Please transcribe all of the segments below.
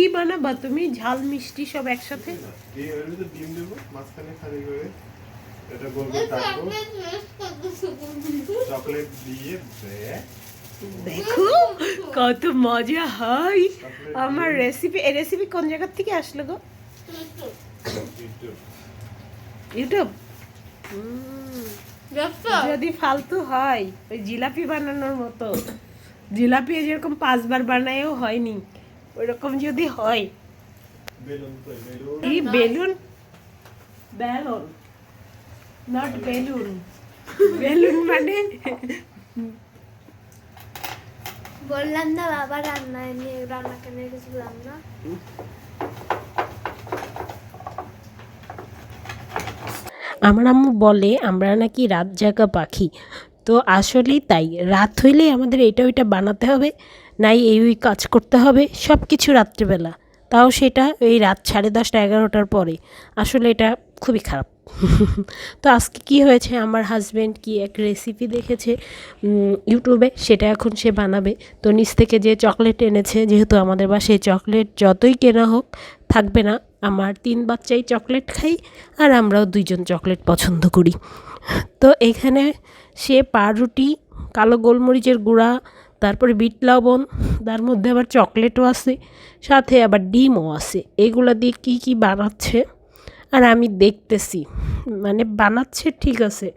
কি বানাবা তুমি? ঝাল মিষ্টি সব একসাথে? এই এর ভিতরে ডিম দেবো মাঝখানে খালি করে এটা গোল করে কাটবো চকলেট দিয়ে দেখো কত মজা হয়। আমার রেসিপি এই রেসিপি কোন জায়গা থেকে আসলো গো? ইউটিউব যদি ফালতু হয় ওই জিলাপি বানানোর মতো। জিলাপি যেরকম পাঁচবার বানায়ও হয়নি। ওইরকম যদি হয়। Balloon balloon. এই balloon? Balloon not balloon. Balloon মানে? বললাম না বাবা রান্না নিয়ে রান্না কেন গেছিলাম না। আমার আম্মু বলে আমরা নাকি রাত জাগা পাখি। তো আসলেই তাই রাত হইলে আমাদের এটা ওইটা বানাতে হবে। নাই এই ওই কাজ করতে হবে সব কিছু রাত্রিবেলা। তাও সেটা এই রাত সাড়ে দশটা এগারোটার পরে। আসলে এটা খুবই খারাপ। তো আজকে কি হয়েছে? আমার হাজব্যান্ড কি এক রেসিপি দেখেছে ইউটিউবে সেটা এখন সে বানাবে। তো নিচ থেকে যে চকলেট এনেছে, যেহেতু আমাদের বাসায় চকলেট যতই কেনা হোক, থাকবে না। আমার তিন বাচ্চাই চকলেট খাই, আর আমরাও দুইজন চকলেট পছন্দ করি। তো এখানে সে পাউরুটি, কালো গোলমরিচের গুঁড়া তারপরে বিট লবণ, তার মধ্যে আবার চকলেটও আছে, সাথে আবার ডিমও আছে। এগুলো দিয়ে কি কি বানাচ্ছে? আর আমি দেখতেছি মানে বানাচ্ছে ঠিক আছে,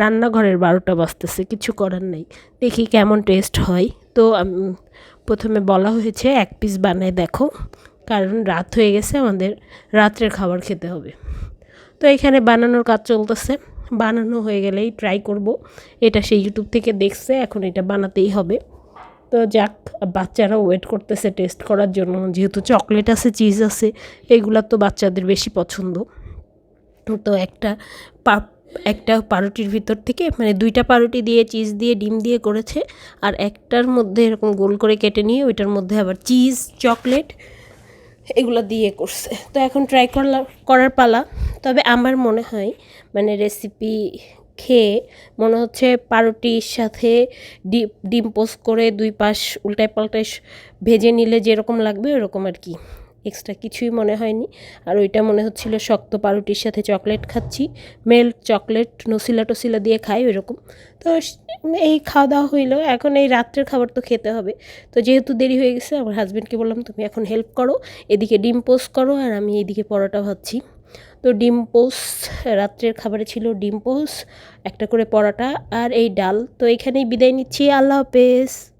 রান্নাঘরের বারোটা বাজতেছে, কিছু করার নেই। দেখি কেমন টেস্ট হয়। তো প্রথমে বলা হয়েছে এক পিস বানায় দেখো, কারণ রাত হয়ে গেছে আমাদের, রাত্রের খাবার খেতে হবে। তো এখানে বানানোর কাজ চলতেছে, বানানো হয়ে গেলেই ট্রাই করব। এটা সেই ইউটিউব থেকে দেখছে, এখন এটা বানাতেই হবে। তো যাক বাচ্চারা ওয়েট করতেছে টেস্ট করার জন্য। যেহেতু চকলেট আছে চিজ আছে, এগুলা তো বাচ্চাদের বেশি পছন্দ। তো একটা পা, একটা পাউরুটির ভিতর থেকে মানে দুইটা পাউরুটি দিয়ে চিজ দিয়ে, ডিম দিয়ে করেছে। আর একটার মধ্যে এরকম গোল করে কেটে নিয়ে ওইটার মধ্যে আবার চিজ চকলেট এগুলো দিয়ে করছে। তো এখন ট্রাই করলাম, করার পালা। তবে আমার মনে হয় মানে রেসিপি খেয়ে মনে হচ্ছে পাউরুটির সাথে ডিম ডিম পোস্ট করে দুই পাশ উল্টায় পাল্টায় ভেজে নিলে যেরকম লাগবে ওরকম আর কি। এক্সট্রা কিছুই মনে হয়নি। আর ওইটা মনে হচ্ছিল শক্ত পাউরুটির সাথে চকলেট খাচ্ছি। মেল্ট চকলেট, নসিলা টসিলা দিয়ে খাই ওইরকম। তো এই খাওয়া দাওয়া হইল। এখন এই রাত্রের খাবার তো খেতে হবে। তো যেহেতু দেরি হয়ে গেছে, আমার হাজব্যান্ডকে বললাম, তুমি এখন হেল্প করো। এদিকে ডিম পোস্ট করো আর আমি এদিকে পরোটা ভাবছি তো ডিম পোস্ট রাত্রের খাবারে ছিল ডিম পোস্ট একটা করে পরোটা আর এই ডাল। তো এখানেই বিদায় নিচ্ছি। আল্লাহ হাফেজ।